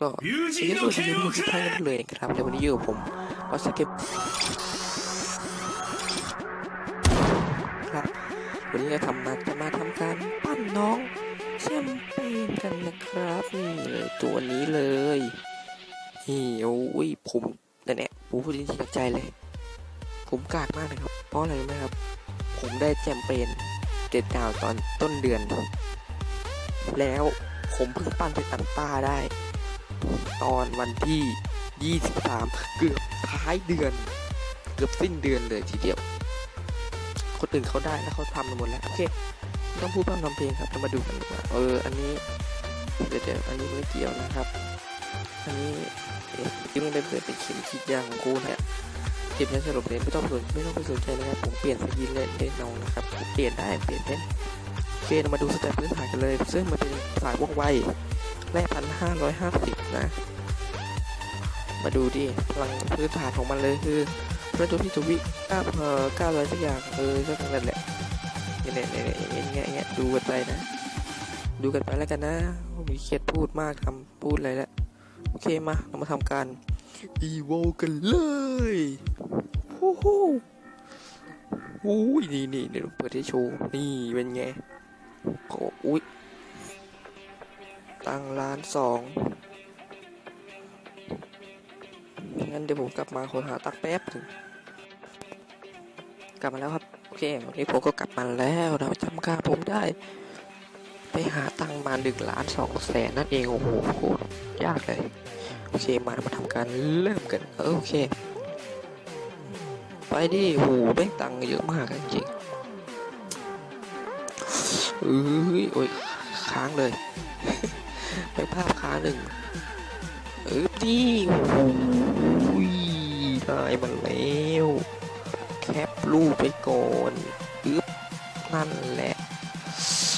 ก็สวัสดีทุกคนทุกท่านกันเลยครับในวันนี้อยู่ผมออสเก็ตครับวันนี้จะทำมาจะมาทำการปั้นน้องแชมเปญกันนะครับนี่เลยตัวนี้เลยนี่โอ้ยผมแต่เนี่ยผมพูดจริงจใจเลย ผมกากมากเลยครับ เพราะอะไรรู้ไหมครับ ผมได้แชมเปญเจ็ดดาวตอนต้นเดือน แล้วผมเพิ่งปั้นเป็นอันต้าได้ ตอนวันที่ 23 เกือบท้ายเดือน เกือบสิ้นเดือนเลยทีเดียว คนอื่นเขาได้แล้วเขาทำกันหมดแล้ว โอเคไม่ต้องพูดพร่ำทำเพลงครับเรามาดูกันดีกว่าเออ อันนี้ เดี๋ยวเดี๋ยวอันนี้ไม่เกี่ยวนะครับ อันนี้เอ๊ะที่มันเป็นเปิดเป็นเข็มขีดยางของกูนะเข็มนั้นสรุปเลยไม่ต้องสนไม่ต้องไปสนใจนะครับ ผมเปลี่ยนสกินเลยได้น้องนะครับผมเปลี่ยนได้ เปลี่ยนเป็นโอเคเรามาดูสเต็ปพื้นฐานกันเลย ซึ่งมันเป็นสายว่องไว แร่พันห้าร้อยห้าสิบนะ มาดูดิ พลังพื้นฐานของมันเลยคือพระจุที่จุวิเก้าเอ่อเก้าร้อยสักอย่างเออสักนั่นแหละเนี่ยเนี่ยเนี่ยเงี้ยอย่างเงี้ยดูกันไปนะ ดูกันไปแล้วกันนะมีเครียดพูดมากทำพูดอะไรแล้วโอเคมาเรามาทำการอีโวกันเลยโอ้โหโอ้ยนี่นี่เดี๋ยวเปิดให้โชว์ นี่เป็นไงโอ้ย ตังล้านสองงั้นเดี๋ยวผมกลับมาค้นหาตักแป๊บถึง กลับมาแล้วครับ โอเค วันนี้ผมก็กลับมาแล้วเราจำค่าผมได้ ไปหาตังมาหนึ่งล้านสองแสนนั่นเอง โอ้โหโคตรยากเลย โอเค มามาทำการเริ่มกัน โอเค ไปดิโอ้โหแม่งตังเยอะมากจริงๆเอ้ยโอ้ยค้างเลย ไปภาพค้าหนึ่งเออดีโอ้โหได้มันแล้ว แคปรูปไปก่อนอึ๊บนั่นแหละ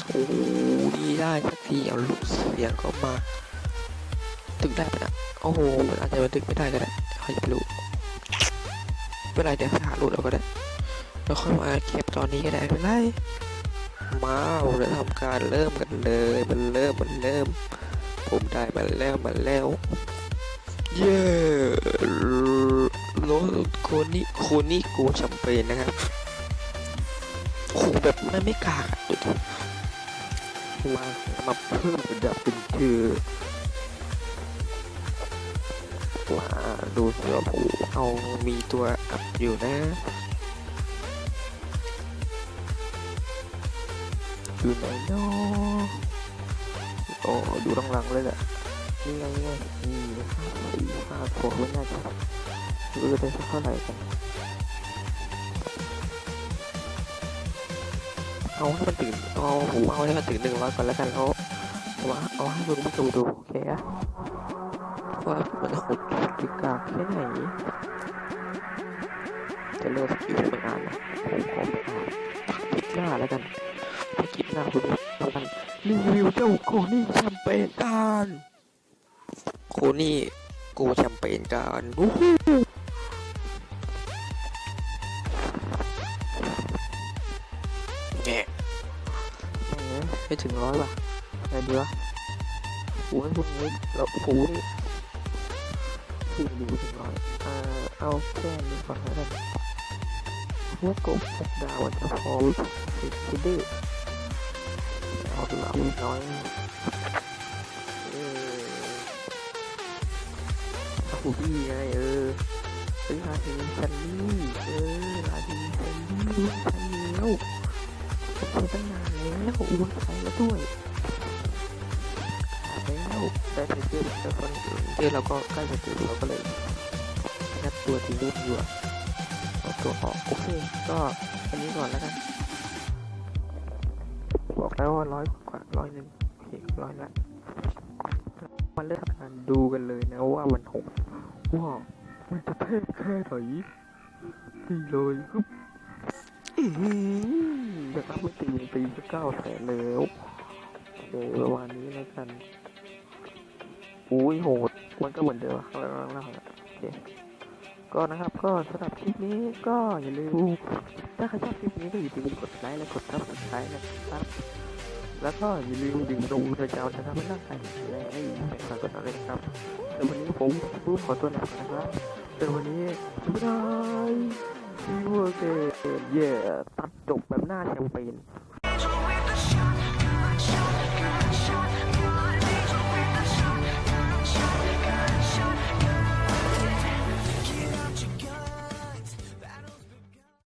โอ้ดีได้สักทีเอาลูกเสียงก็มาถึงได้ปะนะโอ้โหมันอาจจะบันทึกไม่ได้ก็ได้ใครจะไปรู้ไม่เป็นไรเดี๋ยวหารูปเราก็ได้แล้วค่อยมาแคปตอนนี้ก็ได้ไม่เป็นไรมาเราทำการเริ่มกันเลย มันเริ่มมันเริ่ม ผมได้มาแล้วมาแล้ว เย้รถโคนี่โคนี่กูแชมเปญนะครับโหแบบมันไม่กากอะมามาเพิ่มระดับเป็นเธอมาดูเสือผูเอามีตัวอัพอยู่นะอยู่ไหนเนาะ โอ้ดูหลังๆเลยแหละนี่ไงนี่ไงนี่ห้าสี่ห้าหกไม่น่าจะเออได้สักเท่าไหร่กันเอาให้มันถึงเอาผมเอาให้มันถึงหนึ่งร้อยก่อนแล้วกันเอาว่าเอาให้คุณผู้ชมดูโอเคอะว่ามันหดหรือกากแค่ไหนจะเลือกสกิลไม่อ่านนะผมขอไม่อ่านคลิปหน้าแล้วกันไปคลิปหน้าคุณดูแล้ว กันรีวิวเจ้าโคนี่แชมเปญกันโคนี่โกแชมเปญกันวู้ฮู้แง่แหมไม่ถึงร้อยป่ะไงดีวะโอ้ยพวกนี้เราโอ้โหนี่ที่ดูถึงร้อยอ่าเอาแค่นี้ก่อนแล้วกันพวกกบดาวจะพอสิคิดดื้อ เอาดูเอาน้อยเออหูพี่ไงเออเฮ้ยลาทีซันนี่เออลาทีซันนี่ใช่แล้วผมใช้ตั้งนานแล้วอ้วนใช้แล้วด้วยแล้วได้ไปเจอแล้วคนเจอเราก็ใกล้จะเจอเราก็เลยนัดตัวที่รูปอยู่ตัวออกโอเคก็อันนี้ก่อนแล้วกัน แล้วร้อยกว่าร้อยหนึ่งโอเคร้อยละมาเริ่มการดูกันเลยนะว่ามันหกว่ามันจะเท่แค่ไหนตีเลยฮึบนะครับไม่ตีตีก็เก้าแสนแล้วโอเคประมาณนี้แล้วกันอุ้ยโหดมันก็เหมือนเดิมอะข้างล่างล่างอะโอเคก็นะครับก็สำหรับคลิปนี้ก็อย่าลืมถ้าใครชอบคลิปนี้ก็อย่าลืมกดไลค์และกดซับสไครต์นะครับ แล้วก็อย่าลืมดื่มนมเธอจะเอาชนะมันร่างกายแข็งแรงให้แข็งแรงกว่านั้นเลยครับแต่วันนี้ผมผู้ขอตัวลาไปนะครับแต่วันนี้บ๊ายบายซีเวอร์เกนเย่ตัดจบแบบหน้าแชมเปญ